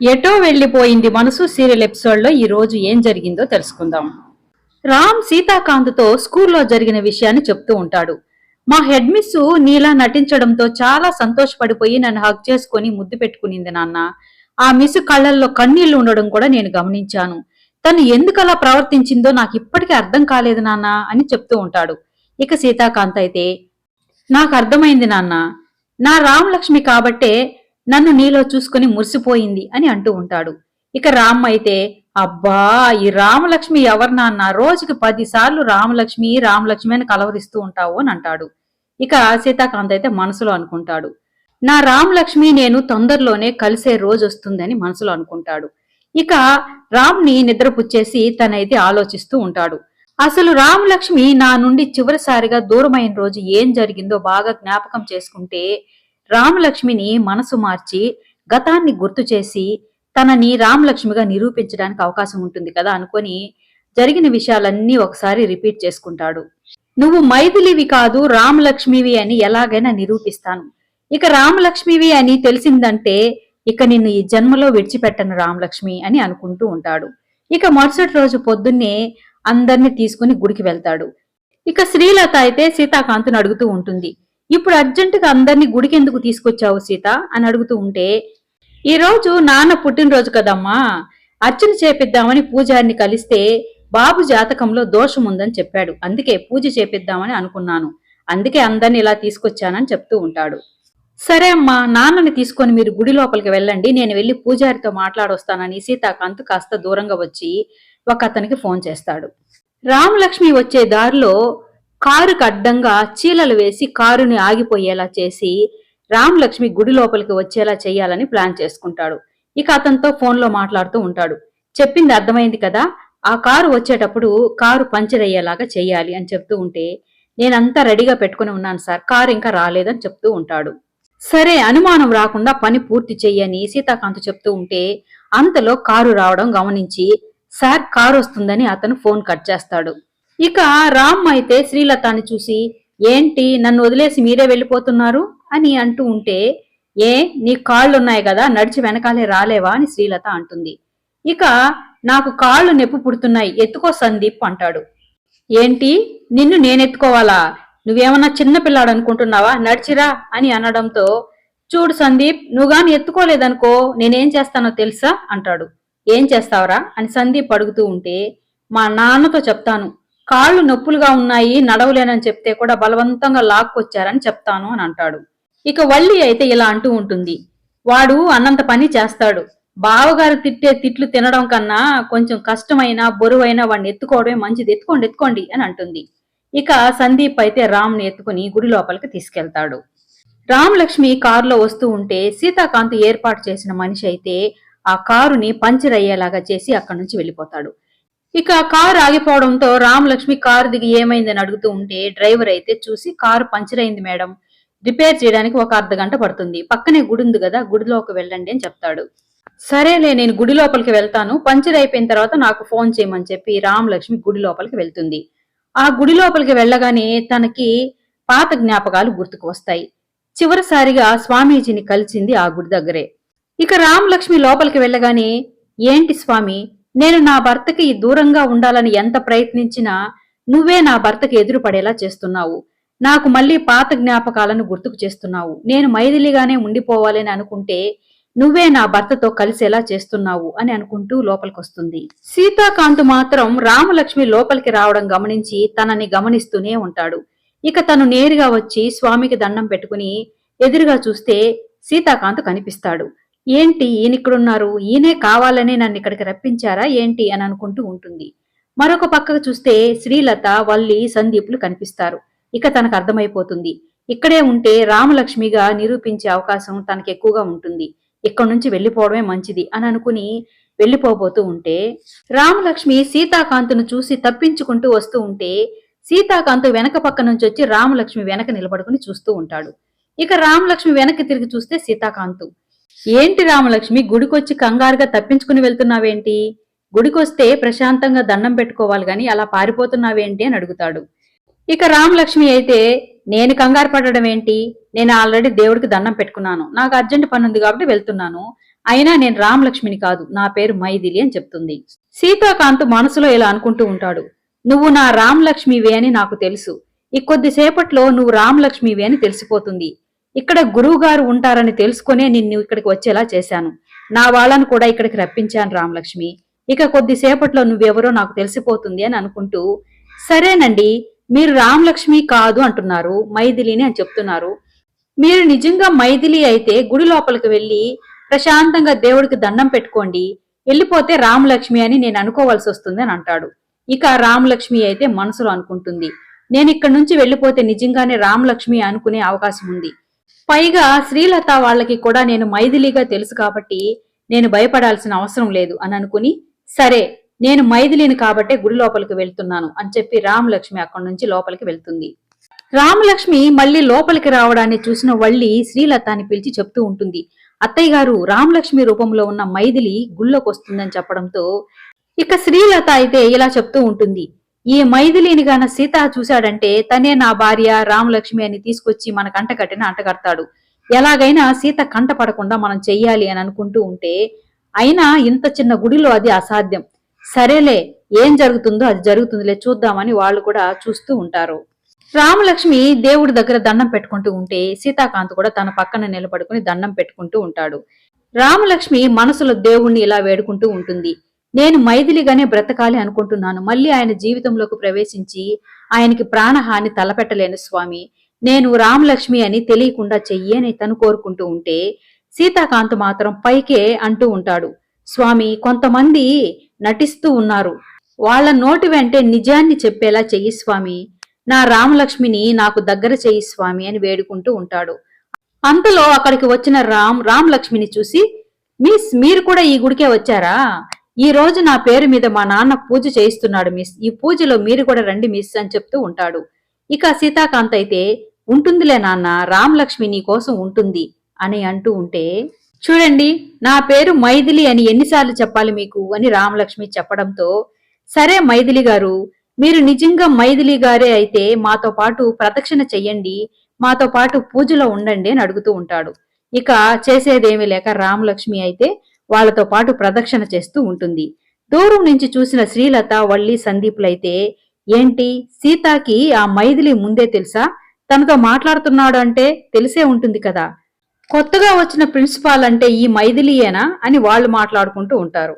ఎటో వెళ్ళిపోయింది మనసు సీరియల్ ఎపిసోడ్లో ఈ రోజు ఏం జరిగిందో తెలుసుకుందాం. రామ్ సీతాకాంత్తో స్కూల్లో జరిగిన విషయాన్ని చెప్తూ ఉంటాడు. మా హెడ్ మిస్ నీలా నటించడంతో చాలా సంతోషపడిపోయి నన్ను హక్ చేసుకుని ముద్దు పెట్టుకునింది నాన్న. ఆ మిస్ కళ్ళల్లో కన్నీళ్ళు ఉండడం కూడా నేను గమనించాను. తను ఎందుకు అలా ప్రవర్తించిందో నాకు ఇప్పటికీ అర్థం కాలేదు నాన్న అని చెప్తూ ఉంటాడు. ఇక సీతాకాంత్ అయితే నాకు అర్థమైంది నాన్న. నా రామలక్ష్మి కాబట్టే నన్ను నీలో చూసుకుని మురిసిపోయింది అని అంటూ ఉంటాడు. ఇక రామ్ అయితే అబ్బా ఈ రామలక్ష్మి ఎవరినా నాన్న? రోజుకి పదిసార్లు రామలక్ష్మి రామలక్ష్మి అని కలవరిస్తూ ఉంటావు అని అంటాడు. ఇక సీతాకాంత్ అయితే మనసులో అనుకుంటాడు. నా రామలక్ష్మి నేను తొందరలోనే కలిసే రోజు వస్తుందని మనసులో అనుకుంటాడు. ఇక రామ్ని నిద్రపుచ్చేసి తనైతే ఆలోచిస్తూ ఉంటాడు. అసలు రామలక్ష్మి నా నుండి చివరిసారిగా దూరమైన రోజు ఏం జరిగిందో బాగా జ్ఞాపకం చేసుకుంటే రామలక్ష్మిని మనసు మార్చి గతాన్ని గుర్తు చేసి తనని రామలక్ష్మిగా నిరూపించడానికి అవకాశం ఉంటుంది కదా అనుకొని జరిగిన విషయాలన్నీ ఒకసారి రిపీట్ చేసుకుంటాడు. నువ్వు మైథిలివి కాదు రామలక్ష్మివి అని ఎలాగైనా నిరూపిస్తాను. ఇక రామలక్ష్మివి అని తెలిసిందంటే ఇక నిన్ను ఈ జన్మలో విడిచిపెట్టను రామలక్ష్మి అని అనుకుంటూ ఉంటాడు. ఇక మరుసటి రోజు పొద్దున్నే అందరిని తీసుకుని గుడికి వెళ్తాడు. ఇక శ్రీలత అయితే సీతాకాంత్ను అడుగుతూ ఉంటుంది. ఇప్పుడు అర్జెంటుగా అందరినీ గుడికి ఎందుకు తీసుకొచ్చావు సీత? అని అడుగుతూ ఉంటే ఈరోజు నాన్న పుట్టినరోజు కదమ్మా. అర్చన చేపిద్దామని పూజారిని కలిస్తే బాబు జాతకంలో దోషం ఉందని చెప్పాడు. అందుకే పూజ చేపిద్దామని అనుకున్నాను. అందుకే అందరిని ఇలా తీసుకొచ్చానని చెప్తూ ఉంటాడు. సరే అమ్మా నాన్నని తీసుకొని మీరు గుడి లోపలికి వెళ్ళండి. నేను వెళ్ళి పూజారితో మాట్లాడొస్తానని సీతాకాంత్ కాస్త దూరంగా వచ్చి ఒక అతనికి ఫోన్ చేస్తాడు. రామలక్ష్మి వచ్చే దారిలో కారుకు అడ్డంగా చీలలు వేసి కారుని ఆగిపోయేలా చేసి రామలక్ష్మి గుడి లోపలికి వచ్చేలా చేయాలని ప్లాన్ చేసుకుంటాడు. ఇక అతనితో ఫోన్లో మాట్లాడుతూ ఉంటాడు. చెప్పింది అర్థమైంది కదా? ఆ కారు వచ్చేటప్పుడు కారు పంచర్ అయ్యేలాగా చేయాలి అని చెప్తూ ఉంటే నేనంతా రెడీగా పెట్టుకుని ఉన్నాను సార్ కారు ఇంకా రాలేదని చెప్తూ ఉంటాడు. సరే అనుమానం రాకుండా పని పూర్తి చెయ్యని సీతాకాంత్ చెప్తూ ఉంటే అంతలో కారు రావడం గమనించి సార్ కారు వస్తుందని అతను ఫోన్ కట్ చేస్తాడు. ఇక రామ్ అయితే శ్రీలతాని చూసి ఏంటి నన్ను వదిలేసి మీరే వెళ్ళిపోతున్నారు? అని అంటూ ఉంటే ఏ నీ కాళ్ళున్నాయి కదా నడిచి వెనకాలే రాలేవా? అని శ్రీలత అంటుంది. ఇక నాకు కాళ్ళు నొప్పి పుడుతున్నాయి ఎత్తుకో సందీప్ అంటాడు. ఏంటి? నిన్ను నేనెత్తుకోవాలా? నువ్వేమన్నా చిన్నపిల్లాడు అనుకుంటున్నావా నడిచిరా అని అనడంతో చూడు సందీప్ నువ్వు గాని ఎత్తుకోలేదనుకో నేనేం చేస్తానో తెలుసా? అంటాడు. ఏం చేస్తావురా? అని సందీప్ అడుగుతూ ఉంటే మా నాన్నతో చెప్తాను. కాళ్ళు నొప్పులుగా ఉన్నాయి నడవలేనని చెప్తే కూడా బలవంతంగా లాక్కొచ్చారని చెప్తాను అని అంటాడు. ఇక వల్లి అయితే ఇలా అంటూ ఉంటుంది. వాడు అన్నంత పని చేస్తాడు. బావగారు తిట్టే తిట్లు తినడం కన్నా కొంచెం కష్టమైన బరువైన వాడిని ఎత్తుకోవడమే మంచిది. ఎత్తుకోండి ఎత్తుకోండి అని అంటుంది. ఇక సందీప్ అయితే రామ్ని ఎత్తుకుని గుడి లోపలికి తీసుకెళ్తాడు. రామలక్ష్మి కారులో వస్తూ ఉంటే సీతాకాంత్ ఏర్పాటు చేసిన మనిషి అయితే ఆ కారుని పంచర్ అయ్యేలాగా చేసి అక్కడి నుంచి వెళ్ళిపోతాడు. ఇక కారు ఆగిపోవడంతో రామలక్ష్మి కారు దిగి ఏమైందని అడుగుతూ ఉంటే డ్రైవర్ అయితే చూసి కారు పంచర్ అయింది మేడం. రిపేర్ చేయడానికి ఒక అర్ధ గంట పడుతుంది. పక్కనే గుడి ఉంది కదా గుడిలోకి వెళ్ళండి అని చెప్తాడు. సరేలే నేను గుడి లోపలికి వెళ్తాను. పంచర్ అయిపోయిన తర్వాత నాకు ఫోన్ చేయమని చెప్పి రామలక్ష్మి గుడి లోపలికి వెళ్తుంది. ఆ గుడి లోపలికి వెళ్ళగానే తనకి పాత జ్ఞాపకాలు గుర్తుకు వస్తాయి. చివరిసారిగా స్వామీజీని కలిసింది ఆ గుడి దగ్గరే. ఇక రామలక్ష్మి లోపలికి వెళ్ళగానే ఏంటి స్వామి నేను నా భర్తకి దూరంగా ఉండాలని ఎంత ప్రయత్నించినా నువ్వే నా భర్తకి ఎదురుపడేలా చేస్తున్నావు. నాకు మళ్ళీ పాత జ్ఞాపకాలను గుర్తుకు చేస్తున్నావు. నేను మైథిలిగానే ఉండిపోవాలని అనుకుంటే నువ్వే నా భర్తతో కలిసేలా చేస్తున్నావు అని అనుకుంటూ లోపలికొస్తుంది. సీతాకాంత్ మాత్రం రామలక్ష్మి లోపలికి రావడం గమనించి తనని గమనిస్తూనే ఉంటాడు. ఇక తను నేరుగా వచ్చి స్వామికి దండం పెట్టుకుని ఎదురుగా చూస్తే సీతాకాంత్ కనిపిస్తాడు. ఏంటి ఈయన ఇక్కడున్నారు ఈయనే కావాలనే నన్ను ఇక్కడికి రప్పించారా? ఏంటి అని అనుకుంటూ ఉంటుంది. మరొక పక్కకు చూస్తే శ్రీలత వల్లి సందీపులు కనిపిస్తారు. ఇక తనకు అర్థమైపోతుంది. ఇక్కడే ఉంటే రామలక్ష్మిగా నిరూపించే అవకాశం తనకి ఎక్కువగా ఉంటుంది. ఇక్కడ నుంచి వెళ్ళిపోవడమే మంచిది అని అనుకుని వెళ్ళిపోబోతూ ఉంటే రామలక్ష్మి సీతాకాంతును చూసి తప్పించుకుంటూ వస్తూ ఉంటే సీతాకాంత్ వెనక పక్క నుంచి వచ్చి రామలక్ష్మి వెనక నిలబడుకుని చూస్తూ ఉంటాడు. ఇక రామలక్ష్మి వెనక్కి తిరిగి చూస్తే సీతాకాంతు. ఏంటి రామలక్ష్మి గుడికొచ్చి కంగారుగా తప్పించుకుని వెళ్తున్నావేంటి? గుడికొస్తే ప్రశాంతంగా దండం పెట్టుకోవాలి గాని అలా పారిపోతున్నావేంటి అని అడుగుతాడు. ఇక రామలక్ష్మి అయితే నేను కంగారు పడడం ఏంటి నేను ఆల్రెడీ దేవుడికి దండం పెట్టుకున్నాను. నాకు అర్జెంట్ పని ఉంది కాబట్టి వెళ్తున్నాను. అయినా నేను రామలక్ష్మిని కాదు. నా పేరు మైథిలి అని చెప్తుంది. సీతాకాంత్ మనసులో ఇలా అనుకుంటూ ఉంటాడు. నువ్వు నా రామలక్ష్మివే అని నాకు తెలుసు. ఈ కొద్దిసేపట్లో నువ్వు రామలక్ష్మివి అని తెలిసిపోతుంది. ఇక్కడ గురువు గారు ఉంటారని తెలుసుకునే నిన్ను ఇక్కడికి వచ్చేలా చేశాను. నా వాళ్ళను కూడా ఇక్కడికి రప్పించాను రామలక్ష్మి. ఇక కొద్దిసేపట్లో నువ్వెవరో నాకు తెలిసిపోతుంది అని అనుకుంటూ సరేనండి మీరు రామలక్ష్మి కాదు అంటున్నారు మైథిలిని అని చెప్తున్నారు. మీరు నిజంగా మైథిలి అయితే గుడి లోపలికి వెళ్ళి ప్రశాంతంగా దేవుడికి దండం పెట్టుకోండి వెళ్ళిపోతే రామలక్ష్మి అని నేను అనుకోవాల్సి వస్తుంది అని అంటాడు. ఇక రామలక్ష్మి అయితే మనసులో అనుకుంటుంది. నేను ఇక్కడ నుంచి వెళ్ళిపోతే నిజంగానే రామలక్ష్మి అనుకునే అవకాశం ఉంది. పైగా శ్రీలత వాళ్ళకి కూడా నేను మైథిలిగా తెలుసు కాబట్టి నేను భయపడాల్సిన అవసరం లేదు అని అనుకుని సరే నేను మైథిలిని కాబట్టే గుడి లోపలికి వెళ్తున్నాను అని చెప్పి రామలక్ష్మి అక్కడి నుంచి లోపలికి వెళ్తుంది. రామలక్ష్మి మళ్ళీ లోపలికి రావడాన్ని చూసిన వల్లి శ్రీలతాని పిలిచి చెప్తూ ఉంటుంది. అత్తయ్య గారు రామలక్ష్మి రూపంలో ఉన్న మైథిలి గుళ్ళోకి వస్తుందని చెప్పడంతో ఇక శ్రీలత అయితే ఇలా చెప్తూ ఉంటుంది. ఈ మైథిలిని గాన సీత చూశాడంటే తనే నా భార్య రామలక్ష్మి అని తీసుకొచ్చి మన కంట కట్టిన అంటగడతాడు. ఎలాగైనా సీత కంట పడకుండా మనం చెయ్యాలి అని అనుకుంటూ ఉంటే అయినా ఇంత చిన్న గుడిలో అది అసాధ్యం. సరేలే ఏం జరుగుతుందో అది జరుగుతుందిలే చూద్దామని వాళ్ళు కూడా చూస్తూ ఉంటారు. రామలక్ష్మి దేవుడి దగ్గర దండం పెట్టుకుంటూ ఉంటే సీతాకాంత్ కూడా తన పక్కన నిలబడుకుని దండం పెట్టుకుంటూ ఉంటాడు. రామలక్ష్మి మనసులో దేవుణ్ణి ఇలా వేడుకుంటూ ఉంటుంది. నేను మైథిలిగానే బ్రతకాలి అనుకుంటున్నాను. మళ్ళీ ఆయన జీవితంలోకి ప్రవేశించి ఆయనకి ప్రాణహాని తలపెట్టలేను స్వామి. నేను రామలక్ష్మి అని తెలియకుండా చెయ్యి అని తను కోరుకుంటూ ఉంటే సీతాకాంత్ మాత్రం పైకే అంటూ ఉంటాడు. స్వామి కొంతమంది నటిస్తూ ఉన్నారు. వాళ్ళ నోటి వెంటే నిజాన్ని చెప్పేలా చెయ్యి స్వామి. నా రామలక్ష్మిని నాకు దగ్గర చెయ్యి స్వామి అని వేడుకుంటూ ఉంటాడు. అంతలో అక్కడికి వచ్చిన రామ్ రామలక్ష్మిని చూసి మిస్ మీరు కూడా ఈ గుడికే వచ్చారా? ఈ రోజు నా పేరు మీద మా నాన్న పూజ చేయిస్తున్నాడు మిస్. ఈ పూజలో మీరు కూడా రండి మిస్ అని చెప్తూ ఉంటాడు. ఇక సీతాకాంత్ అయితే ఉంటుందిలే నాన్న రామలక్ష్మి నీ కోసం ఉంటుంది అని అంటూ ఉంటే చూడండి నా పేరు మైథిలి అని ఎన్నిసార్లు చెప్పాలి మీకు అని రామలక్ష్మి చెప్పడంతో సరే మైథిలి గారు మీరు నిజంగా మైథిలి గారే అయితే మాతో పాటు ప్రదక్షిణ చెయ్యండి మాతో పాటు పూజలో ఉండండి అని అడుగుతూ ఉంటాడు. ఇక చేసేదేమీ లేక రామలక్ష్మి అయితే వాళ్ళతో పాటు ప్రదక్షిణ చేస్తూ ఉంటుంది. దూరం నుంచి చూసిన శ్రీలత వల్లి సందీపులైతే ఏంటి సీతాకి ఆ మైథిలి ముందే తెలుసా? తనతో మాట్లాడుతున్నాడు అంటే తెలిసే ఉంటుంది కదా? కొత్తగా వచ్చిన ప్రిన్సిపాల్ అంటే ఈ మైథిలియేనా? అని వాళ్ళు మాట్లాడుకుంటూ ఉంటారు.